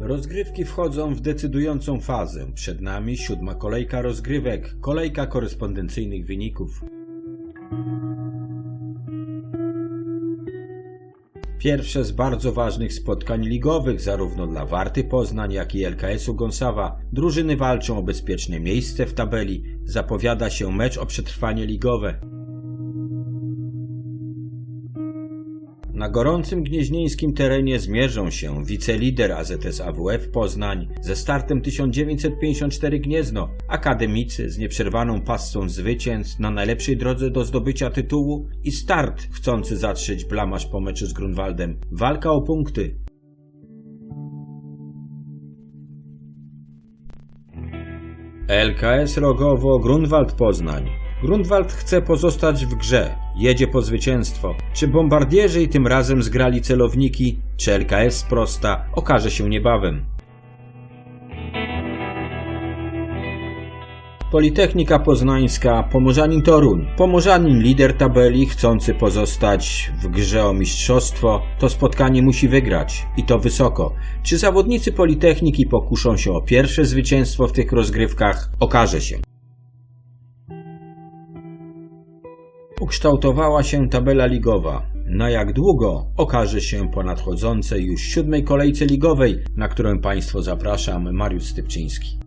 Rozgrywki wchodzą w decydującą fazę. Przed nami siódma kolejka rozgrywek, kolejka korespondencyjnych wyników. Pierwsze z bardzo ważnych spotkań ligowych, zarówno dla Warty Poznań, jak i LKS-u Gąsawa. Drużyny walczą o bezpieczne miejsce w tabeli. Zapowiada się mecz o przetrwanie ligowe. Na gorącym gnieźnieńskim terenie zmierzą się wicelider AZS AWF Poznań ze startem 1954 Gniezno, akademicy z nieprzerwaną passą zwycięstw na najlepszej drodze do zdobycia tytułu i start chcący zatrzeć blamaż po meczu z Grunwaldem. Walka o punkty. LKS Rogowo Grunwald Poznań. Grunwald chce pozostać w grze, jedzie po zwycięstwo. Czy bombardierzy i tym razem zgrali celowniki, czy LKS prosta, okaże się niebawem. Politechnika Poznańska, Pomorzanin Toruń. Pomorzanin lider tabeli, chcący pozostać w grze o mistrzostwo, to spotkanie musi wygrać i to wysoko. Czy zawodnicy Politechniki pokuszą się o pierwsze zwycięstwo w tych rozgrywkach, okaże się. Ukształtowała się tabela ligowa. Na jak długo okaże się po nadchodzącej już siódmej kolejce ligowej, na którą Państwo zapraszam, Mariusz Stypczyński.